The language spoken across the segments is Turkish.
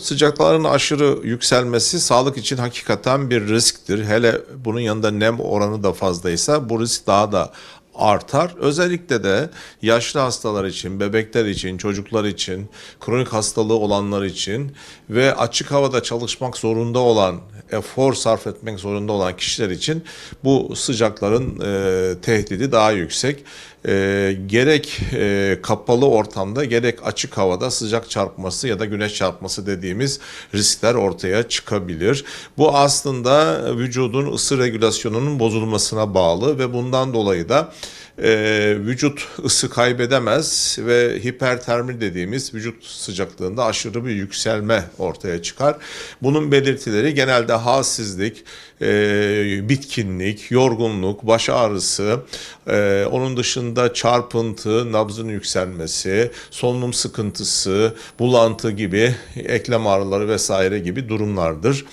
Sıcakların aşırı yükselmesi sağlık için hakikaten bir risktir. Hele bunun yanında nem oranı da fazlaysa bu risk daha da artar. Özellikle de yaşlı hastalar için, bebekler için, çocuklar için, kronik hastalığı olanlar için ve açık havada çalışmak zorunda olan, efor sarf etmek zorunda olan kişiler için bu sıcakların e, tehdidi daha yüksek. E, gerek e, kapalı ortamda gerek açık havada sıcak çarpması ya da güneş çarpması dediğimiz riskler ortaya çıkabilir. Bu aslında vücudun ısı regülasyonunun bozulmasına bağlı ve bundan dolayı da e, vücut ısı kaybedemez ve hipertermi dediğimiz vücut sıcaklığında aşırı bir yükselme ortaya çıkar. Bunun belirtileri genelde halsizlik, e, bitkinlik, yorgunluk, baş ağrısı, e, onun dışında çarpıntı, nabzın yükselmesi, solunum sıkıntısı, bulantı gibi eklem ağrıları vesaire gibi durumlardır.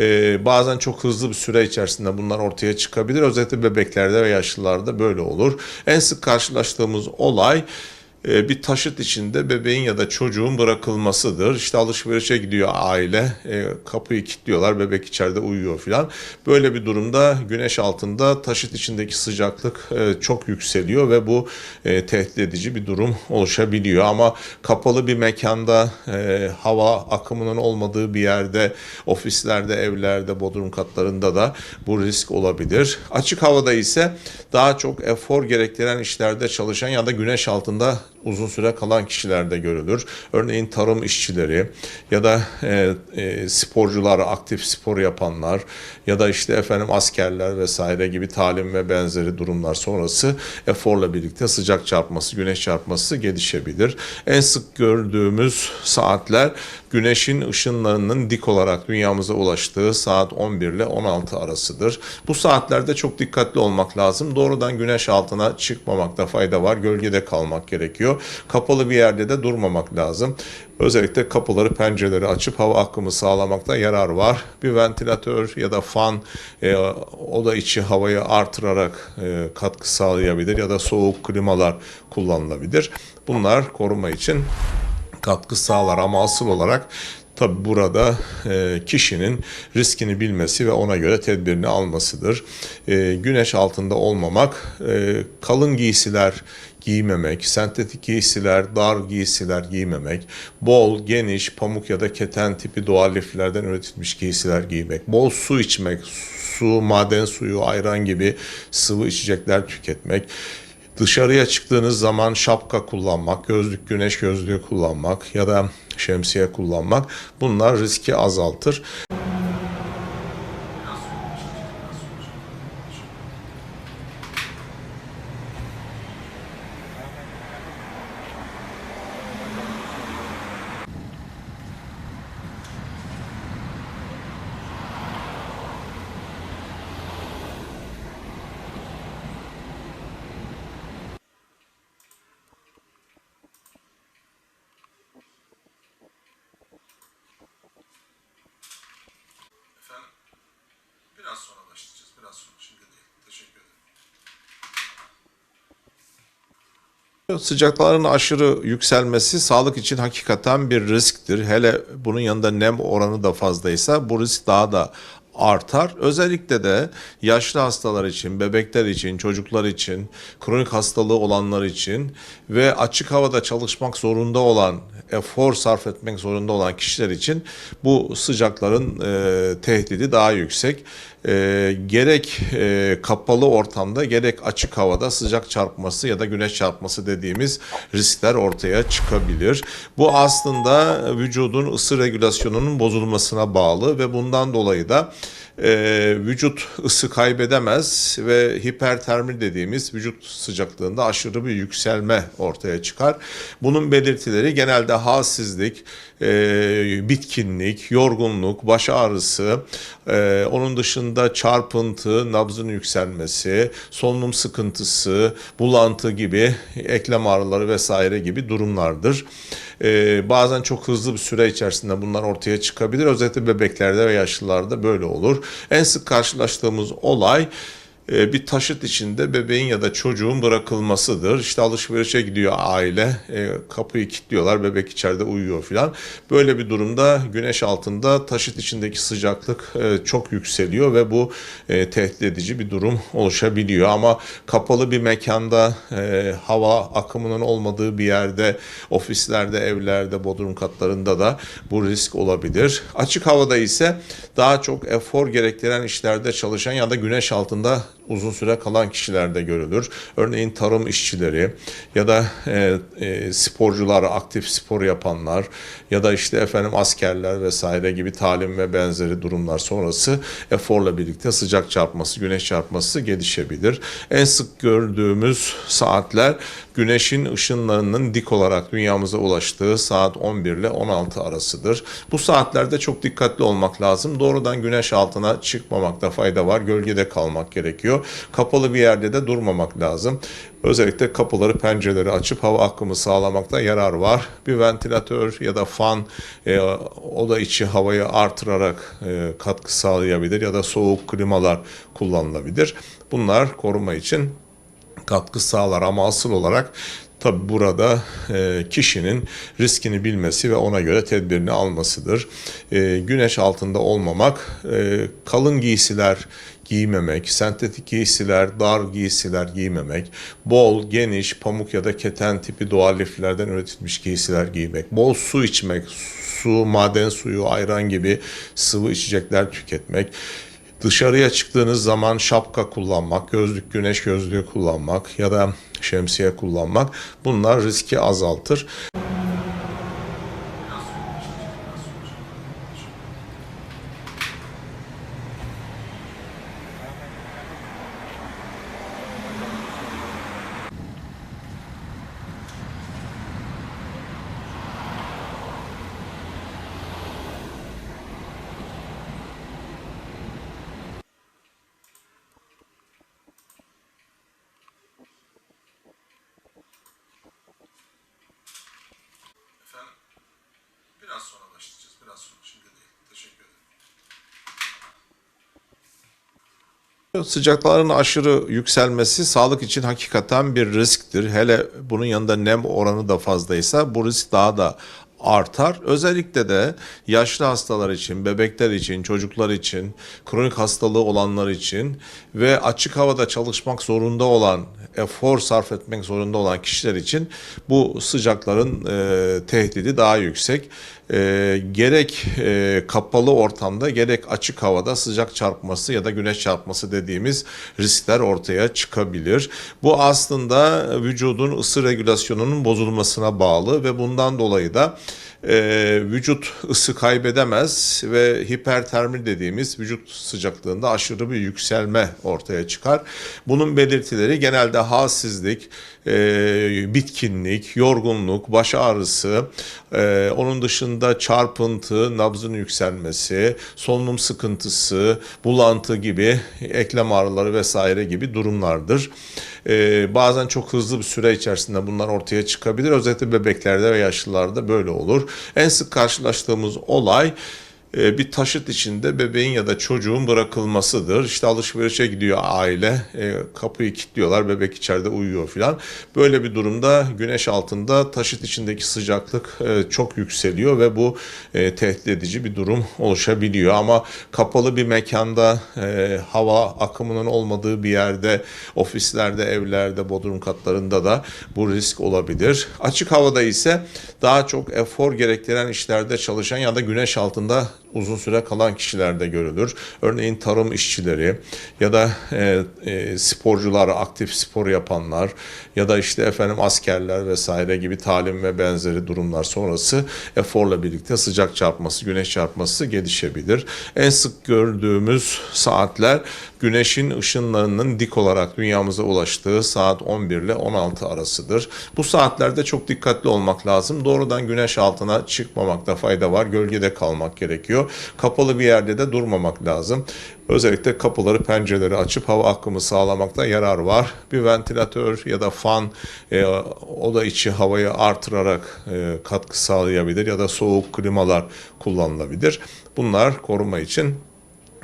E, bazen çok hızlı bir süre içerisinde bunlar ortaya çıkabilir. Özellikle bebeklerde ve yaşlılarda böyle olur. En sık karşılaştığımız olay bir taşıt içinde bebeğin ya da çocuğun bırakılmasıdır. İşte alışverişe gidiyor aile, e, kapıyı kilitliyorlar, bebek içeride uyuyor filan. Böyle bir durumda güneş altında taşıt içindeki sıcaklık e, çok yükseliyor ve bu e, tehdit edici bir durum oluşabiliyor. Ama kapalı bir mekanda, e, hava akımının olmadığı bir yerde, ofislerde, evlerde, bodrum katlarında da bu risk olabilir. Açık havada ise daha çok efor gerektiren işlerde çalışan ya da güneş altında uzun süre kalan kişilerde görülür. Örneğin tarım işçileri ya da e, e, sporcular, aktif spor yapanlar ya da işte efendim askerler vesaire gibi talim ve benzeri durumlar sonrası eforla birlikte sıcak çarpması, güneş çarpması gelişebilir. En sık gördüğümüz saatler güneşin ışınlarının dik olarak dünyamıza ulaştığı saat 11 ile 16 arasıdır. Bu saatlerde çok dikkatli olmak lazım. Doğrudan güneş altına çıkmamakta fayda var. Gölgede kalmak gerekiyor. Kapalı bir yerde de durmamak lazım. Özellikle kapıları, pencereleri açıp hava akımı sağlamakta yarar var. Bir ventilatör ya da fan e, oda içi havayı artırarak e, katkı sağlayabilir ya da soğuk klimalar kullanılabilir. Bunlar koruma için katkı sağlar ama asıl olarak Tabi burada e, kişinin riskini bilmesi ve ona göre tedbirini almasıdır. E, güneş altında olmamak, e, kalın giysiler giymemek, sentetik giysiler, dar giysiler giymemek, bol, geniş, pamuk ya da keten tipi doğal liflerden üretilmiş giysiler giymek, bol su içmek, su, maden suyu, ayran gibi sıvı içecekler tüketmek, Dışarıya çıktığınız zaman şapka kullanmak, gözlük, güneş gözlüğü kullanmak ya da şemsiye kullanmak bunlar riski azaltır. Sıcakların aşırı yükselmesi sağlık için hakikaten bir risktir. Hele bunun yanında nem oranı da fazlaysa bu risk daha da artar. Özellikle de yaşlı hastalar için, bebekler için, çocuklar için, kronik hastalığı olanlar için ve açık havada çalışmak zorunda olan, efor sarf etmek zorunda olan kişiler için bu sıcakların e, tehdidi daha yüksek. E, gerek e, kapalı ortamda gerek açık havada sıcak çarpması ya da güneş çarpması dediğimiz riskler ortaya çıkabilir. Bu aslında vücudun ısı regülasyonunun bozulmasına bağlı ve bundan dolayı da e, vücut ısı kaybedemez ve hipertermi dediğimiz vücut sıcaklığında aşırı bir yükselme ortaya çıkar. Bunun belirtileri genelde halsizlik, e, bitkinlik, yorgunluk, baş ağrısı, e, onun dışında çarpıntı, nabzın yükselmesi, solunum sıkıntısı, bulantı gibi eklem ağrıları vesaire gibi durumlardır. E, bazen çok hızlı bir süre içerisinde bunlar ortaya çıkabilir. Özellikle bebeklerde ve yaşlılarda böyle olur. En sık karşılaştığımız olay bir taşıt içinde bebeğin ya da çocuğun bırakılmasıdır. İşte alışverişe gidiyor aile, e, kapıyı kilitliyorlar, bebek içeride uyuyor filan. Böyle bir durumda güneş altında taşıt içindeki sıcaklık e, çok yükseliyor ve bu e, tehdit edici bir durum oluşabiliyor. Ama kapalı bir mekanda, e, hava akımının olmadığı bir yerde, ofislerde, evlerde, bodrum katlarında da bu risk olabilir. Açık havada ise daha çok efor gerektiren işlerde çalışan ya da güneş altında uzun süre kalan kişilerde görülür. Örneğin tarım işçileri ya da e, e, sporcular, aktif spor yapanlar ya da işte efendim askerler vesaire gibi talim ve benzeri durumlar sonrası eforla birlikte sıcak çarpması, güneş çarpması gelişebilir. En sık gördüğümüz saatler güneşin ışınlarının dik olarak dünyamıza ulaştığı saat 11 ile 16 arasıdır. Bu saatlerde çok dikkatli olmak lazım. Doğrudan güneş altına çıkmamakta fayda var. Gölgede kalmak gerekiyor. Kapalı bir yerde de durmamak lazım. Özellikle kapıları, pencereleri açıp hava akımı sağlamakta yarar var. Bir ventilatör ya da fan e, oda içi havayı artırarak e, katkı sağlayabilir ya da soğuk klimalar kullanılabilir. Bunlar koruma için katkı sağlar ama asıl olarak tabi burada e, kişinin riskini bilmesi ve ona göre tedbirini almasıdır. E, güneş altında olmamak, e, kalın giysiler giymemek, sentetik giysiler, dar giysiler giymemek, bol, geniş, pamuk ya da keten tipi doğal liflerden üretilmiş giysiler giymek, bol su içmek, su, maden suyu, ayran gibi sıvı içecekler tüketmek, Dışarıya çıktığınız zaman şapka kullanmak, gözlük, güneş gözlüğü kullanmak ya da şemsiye kullanmak bunlar riski azaltır. Sıcakların aşırı yükselmesi sağlık için hakikaten bir risktir. Hele bunun yanında nem oranı da fazlaysa bu risk daha da artar. Özellikle de yaşlı hastalar için, bebekler için, çocuklar için, kronik hastalığı olanlar için ve açık havada çalışmak zorunda olan, efor sarf etmek zorunda olan kişiler için bu sıcakların e, tehdidi daha yüksek. E, gerek e, kapalı ortamda gerek açık havada sıcak çarpması ya da güneş çarpması dediğimiz riskler ortaya çıkabilir. Bu aslında vücudun ısı regülasyonunun bozulmasına bağlı ve bundan dolayı da e, vücut ısı kaybedemez ve hipertermi dediğimiz vücut sıcaklığında aşırı bir yükselme ortaya çıkar. Bunun belirtileri genelde halsizlik, e, bitkinlik, yorgunluk, baş ağrısı, e, onun dışında çarpıntı, nabzın yükselmesi, solunum sıkıntısı, bulantı gibi eklem ağrıları vesaire gibi durumlardır. E, bazen çok hızlı bir süre içerisinde bunlar ortaya çıkabilir. Özellikle bebeklerde ve yaşlılarda böyle olur. En sık karşılaştığımız olay bir taşıt içinde bebeğin ya da çocuğun bırakılmasıdır. İşte alışverişe gidiyor aile, e, kapıyı kilitliyorlar, bebek içeride uyuyor filan. Böyle bir durumda güneş altında taşıt içindeki sıcaklık e, çok yükseliyor ve bu e, tehdit edici bir durum oluşabiliyor. Ama kapalı bir mekanda, e, hava akımının olmadığı bir yerde, ofislerde, evlerde, bodrum katlarında da bu risk olabilir. Açık havada ise daha çok efor gerektiren işlerde çalışan ya da güneş altında uzun süre kalan kişilerde görülür. Örneğin tarım işçileri ya da e, e, sporcular, aktif spor yapanlar ya da işte efendim askerler vesaire gibi talim ve benzeri durumlar sonrası eforla birlikte sıcak çarpması, güneş çarpması gelişebilir. En sık gördüğümüz saatler güneşin ışınlarının dik olarak dünyamıza ulaştığı saat 11 ile 16 arasıdır. Bu saatlerde çok dikkatli olmak lazım. Doğrudan güneş altına çıkmamakta fayda var. Gölgede kalmak gerekiyor. Kapalı bir yerde de durmamak lazım. Özellikle kapıları, pencereleri açıp hava akımı sağlamakta yarar var. Bir ventilatör ya da fan e, oda içi havayı artırarak e, katkı sağlayabilir ya da soğuk klimalar kullanılabilir. Bunlar koruma için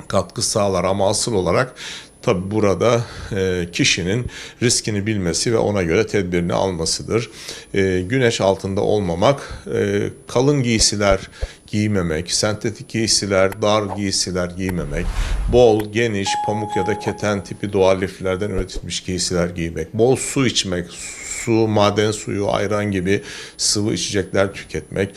katkı sağlar ama asıl olarak Tabi burada e, kişinin riskini bilmesi ve ona göre tedbirini almasıdır. E, güneş altında olmamak, e, kalın giysiler giymemek, sentetik giysiler, dar giysiler giymemek, bol, geniş, pamuk ya da keten tipi doğal liflerden üretilmiş giysiler giymek, bol su içmek, su, maden suyu, ayran gibi sıvı içecekler tüketmek,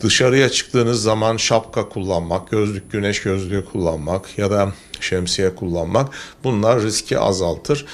Dışarıya çıktığınız zaman şapka kullanmak, gözlük, güneş gözlüğü kullanmak ya da şemsiye kullanmak bunlar riski azaltır.